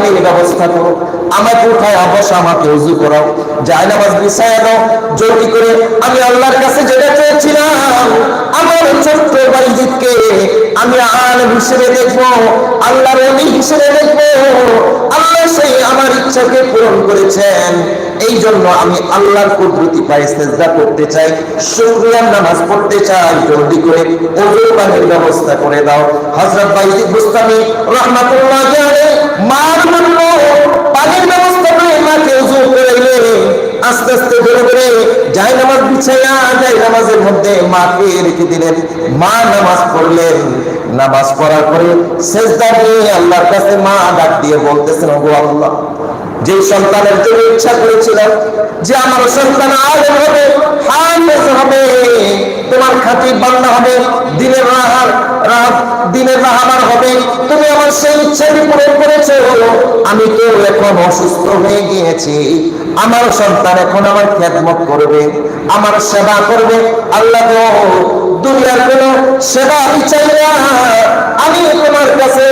পানির ব্যবস্থা করো। আমাকে উঠায় বসা আমাকে অজু করাও। যায় নামাজ বিছায় দাও, জলদি করে। আমি আল্লাহর কাছে যেটা চেয়েছিলাম, আমার ছোট্ট বাইজিৎকে আমি আলেম হিসেবে দেখব, আল্লাহর অলি হিসেবে দেখব। আল্লাহ সেই আমার ইচ্ছাকে পূরণ করেছেন। এই জন্য আমি আল্লাহর কুদরতি পায়ে সেজদা করতে চাই, শুকরিয়ার নামাজ পড়তে চাই। জলদি করে ওজু পানির ব্যবস্থা করে দাও। হযরত বাইজিদ বুস্তামি রাহমাতুল্লাহ আলাইহি মার জন্য পানির ব্যবস্থা আস্তে আস্তে ধরে ধরে যাই নামাজ বিছাইয়া যাই নামাজের মধ্যে মাকে রেখে দিলেন। মা নামাজ পড়লেন। নামাজ পড়ার পরে সেজদা নিয়ে আল্লাহর কাছে মা ডাক দিয়ে বলতেছেন, ওগো আল্লাহ যে সন্তানের জন্য ইচ্ছা করেছিলাম যে আমার সন্তান আলেম হবে, হাফেজ হবে, তোমার খাতির বান্দা হবে রাত দিনের হবে। তুমি আমার সেই পূরণ আমি তো এখন অসুস্থ হয়ে গিয়েছি। আমার সন্তান এখন আমার খ্যাতমত করবে, আমার সেবা করবে। আল্লাহ দুনিয়ার কোন সেবা আমি চাই না। আমি তোমার কাছে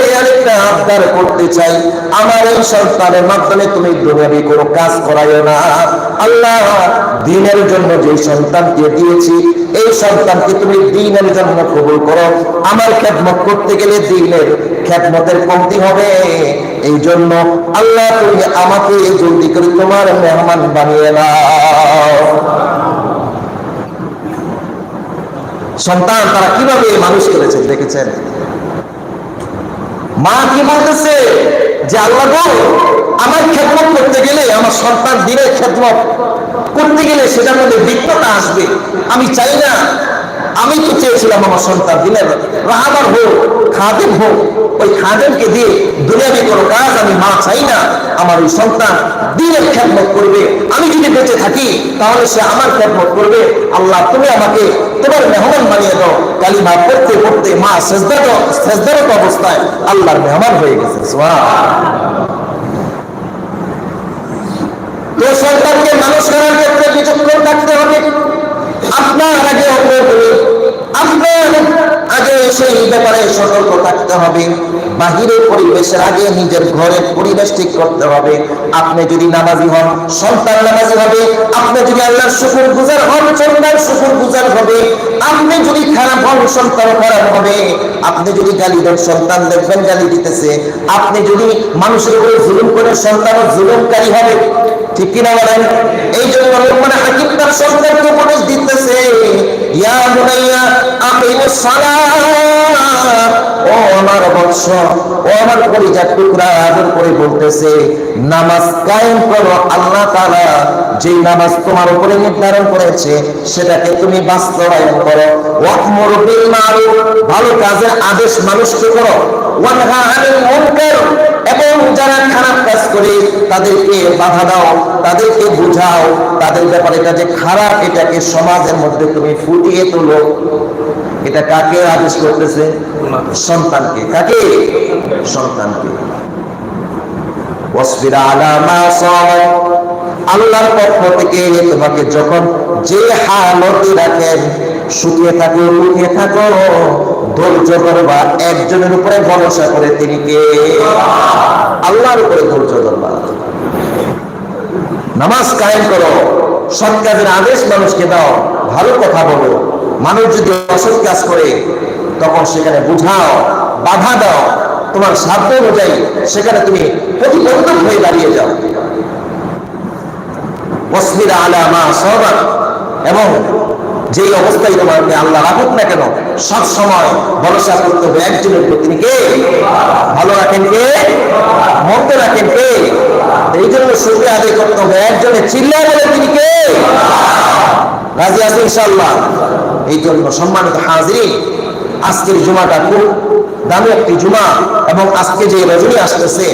আবদার করতে চাই, আমার এই সন্তানের মাধ্যমে তুমি দুনিয়াবি কোনো কাজ করাইও না। আল্লাহ, দিনের জন্য যে সন্তানকে দিয়েছি, এই সন্তানকে তুমি দিনের জন্য কবুল করো। আমার খেদমত করতে গেলে দিনের খেদমতের কমতি হবে। এই জন্য আল্লাহ, তুমি আমাকে জলদি করে তোমার মেহমান বানিয়ে নাও। সন্তান তারা কীভাবে মানুষ করেছেন দেখেছেন মা কি বলতেছে? যে আল্লাহ গো, আমার খেদমত করতে গেলে, আমার সন্তান দিনের খেদমত করতে গেলে সেটার মধ্যে বিঘ্নতা আসবে। আমি চাই না। আমি তো চেয়েছিলাম আমার সন্তান দিনের রাহাবার হোক, খাদেম হোক, ওই খাদেমকে দিয়ে দুনিয়াবি কোনো কাজ আমি মা চাই না। আমার ওই সন্তান দিনের খেদমত করবে। আমি যদি বেঁচে থাকি, তাহলে সে আমার খেদমত করবে। আল্লাহ, তুমি আমাকে তোমার মেহমান বানিয়ে দাও। কালিমা পড়তে পড়তে মা সেজদার সেজদারত অবস্থায় আল্লাহর মেহমান হয়ে গেছে তো সন্তানকে মানুষ করার ক্ষেত্রে বিচক্ষণ থাকতে হবে আপনার আগে অগ্রগণী আপনার আগে সেই ব্যাপারে সতর্ক থাকতে হবে। বাহিরের পরিবেশের আগে নিজের ঘরের পরিবেশ ঠিক করতে হবে। আপনি যদি নামাজি হন, সন্তান নামাজি হবে। আপনি যদি আল্লাহর শুকুর গুজার হন, সন্তান শুকুর গুজার হবে। আপনি যদি খারাপ হন, সন্তান খারাপ হবে। আপনি যদি গালি দেন, সন্তান দেখবেন গালি দিতেছে। আপনি যদি মানুষের উপরে জুলুম করে সন্তানও জুলুমকারী হবে। ঠিক কিনা বলেন? এই জন্য হাকিম তার সন্তানকে উপদেশ দিতেছে, ইয়া বুনাইয়া ও আমার বৎস, ও আমার পরিজাত টুকরা, আদর করে বলতেছে, নামাজ কায়েম করো, আল্লাহ তাআলা যেই নামাজ তোমার উপরে নির্ধারণ করেছে, সেটাকে তুমি বাস্তবায়ন করো। ওয়াকমুরু বিল মারুফ ভালো কাজের আদেশ মানুষকে করো। ওয়ানহা আনিল মুনকার, এবং যারা করে তাদেরকে বাধা দাও, তাদেরকে বুঝাও, তাদের ব্যাপারে এটা যে খারাপ, এটাকে সমাজের মধ্যে তুমি ফুটিয়ে তোলো। এটা কাকে আদেশ করতেছে? সন্তানকে। কাকে? সন্তানকে। আল্লাহর পক্ষ থেকে তোমাকে যখন যে হালতে রাখেন, শুকিয়ে থাকো, লুকিয়ে থাকো। ধৈর্য করবা একজনের উপরে ভরসা করে তিনি কে? আল্লাহর উপরে ধৈর্য ধরবা। নামাজ কায়েম করো, সৎ কাজের আদেশ মানুষকে দাও, ভালো কথা বলো। মানুষ যদি অসৎ কাজ করে, তখন সেখানে বুঝাও, বাধা দাও। তোমার সাধ্য অনুযায়ী সেখানে তুমি প্রতিবন্ধক হয়ে দাঁড়িয়ে যাও। আলা মা সাবার এবং যেই অবস্থায় তোমাকে আল্লাহ রাখুক না কেন, সব সময় ভরসা করতে হবে একজনের প্রতি কে? ভালো রাখেন কে? মন্দ রাখেন কে? এই জন্য শুরুতে আদায় করতে হবে একজনের চিল্লা বলে তিনি কে? রাজি আছে ইনশাল্লাহ এই জন্য সম্মানিত হাজির আজকের জুমাটা খুব দামি একটি জুমা এবং আজকে যে রজনী আসতেছে